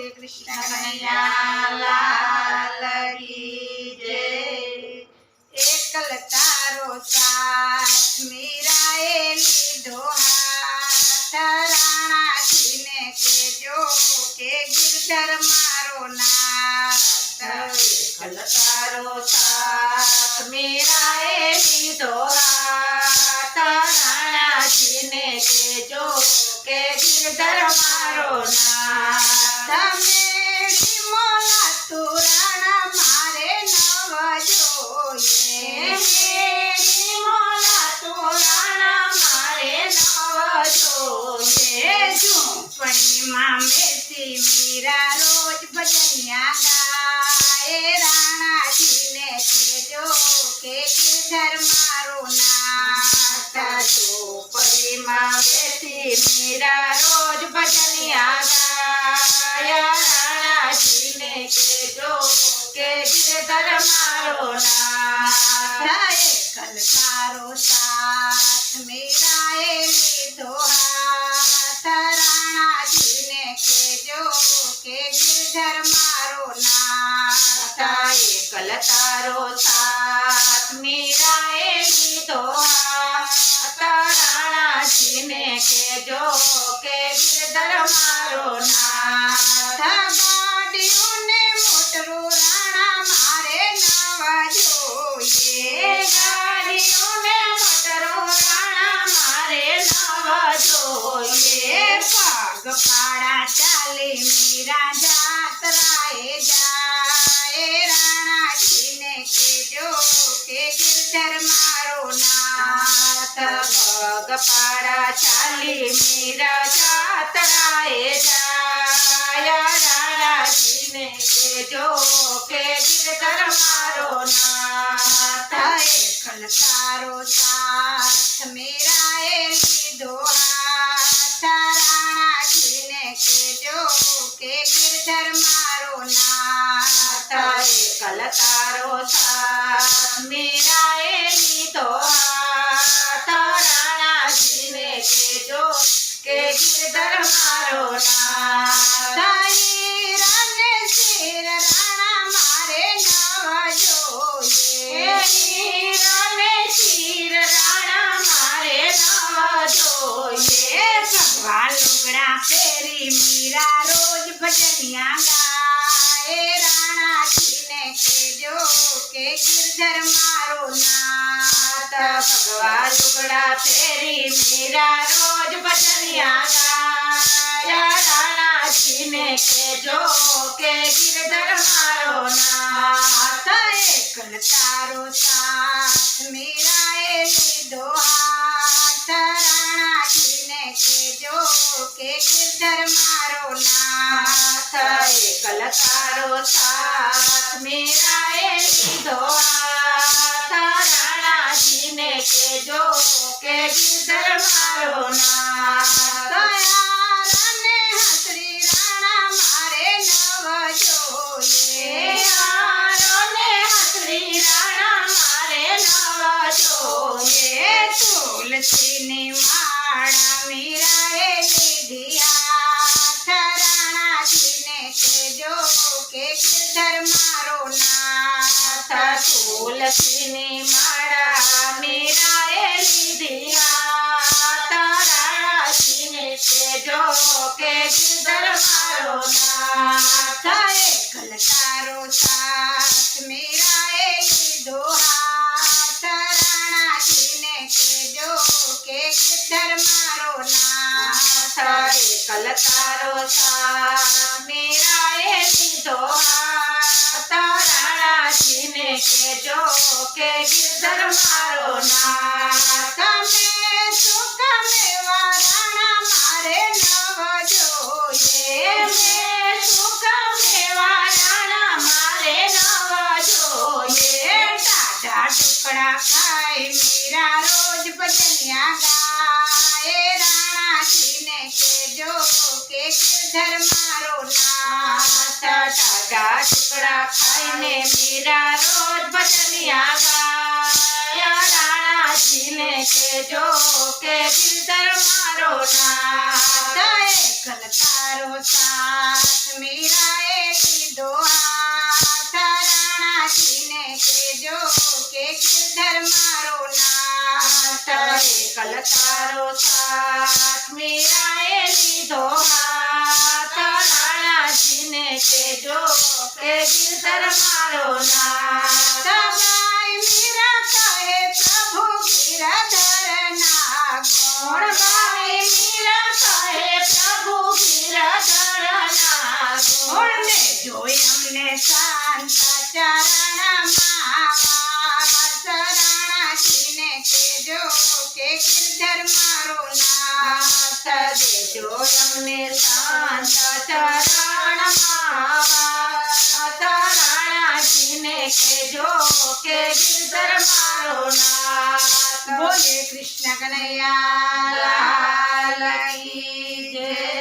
બોલીએ કૃષ્ણ કનૈયા લાલ કી જય. એકલ તારો સાથ મીરાએ લીધો હાથ રાણાજીને કેજો કે ગિરધર મારો નાથ એકલ તારો સાથ મીરાએ લીધો હાથ રાણાજીને કહેજો કે ગિરધર મારો નાથ તમે વિમલા તો રાણા મારે નવ જોઈએ એ ઝૂંપડીમાં બેસી મીરા રોજ ભજનિયા ગાય રાણાજીને કહેજો કે ગિરધર મારો નાથ મીરા રોજ ભજનિયા ગાયા રાણાજીને કહેજો કે ગિરધર મારો નાથ એકલ તારો સાથ મીરાએ લીધો હાથ રાણાજીને કહેજો કે ગીરધર મારો નાથ એકલ તારો સાથ મીરાએ લીધો હાથ રાણાજીને કહેજો કે ગિરધર મારો નાથ પાડા ચાલી મીરા જાત્રાએ જાય. રાણાજીને કહેજો કે ગિરધર મારો નાથ. પગ પાડા ચાલી મીરા જાત્રાએ જાય રાણાજીને કહેજો કે ગિરધર મારો નાથ એકલ તારો સાથ, મીરાએ લીધો હાથ, રાણાજીને કહેજો કે ગિરધર મારો નાથ એકલ તારો સાથ, મીરાએ લીધો હાથ કે ગિરધર મારો શિર રાણા મારે નવ જોઈએ હીરાને શિર રાણા મારે નવ જોઈએ સગવા લુગડા પહેરી મીરા રોજ ભજનિયા ગાય રાણાજીને કહેજો કે ગિરધર મારો નાથ ભગવાન લુગડા ફેરી મીરા રોજ ભજનિયા ગાયા. રાણાજીને કહેજો કે ગિરધર મારો નાથ એકલ તારો સાથ, મીરાએ લીધો હાથ. રાણાજીને કહેજો કે ગિરધર મારો નાથ એકલ તારો સાથ, મીરાએ લીધો હાથ. રાણાજીને કહેજો કે ગિરધર મારો નાથ. દયારાને હસરી રાણા મારે નવ જોઈએ હસરી રાણા મારે નવા જોઈએ તુલસીની માળા મીરાએ લીધી. હાથ રાણાજીને કહેજો કે ગિરધર મારો નાથ. તુલસીની માળા મીરાએ લીધી રાણાજીને કહેજો કે ગિરધર મારો નાથ. એકલ તારો સાથ મીરાએ લીધો હાથ રાણાજીને કહેજો કે ગિરધર મારો નાથ. એકલ તારો સાથ મીરાએ લીધો હાથ રાણાજીને કેજો કે ગિરધર મારો ના તમે સુખ મેવા રાણા મારે નવ જોઈએ મેં સુખ મેવા રાણા મારે નવા જોઈએ તાજા ટુકડા ખાઈ મીરા રોજ ભજનિયા ગાય રાણાજીને કેજો કે ગિરધર મારો ના તાજા ટુકડા जी ने मेरा रोज बचनिया गाया राणा जी ने के जो के दिल दर मारो ना कल तारो साथ, मेरा एक दो हाथ। राणा जी ने के जो के किधर मारो ना कल तारो साथ, मेरा एक दो हाथ। કેજો કે ગિરધર મારો ના સદાય મીરા કહે પ્રભુ ગિરધર ના કોણ ગાય મીરા કહે પ્રભુ ગિરધરના કોણ? ને જોઈ અમને શાંત ચરણમાં શરણાજીને કેજો કે ગિરધર નાથ દેજો અમને શાંત ચરણમાં કે ગિરધર મારો નાથ બોલે કૃષ્ણ કનૈયા, લાલ કી જય.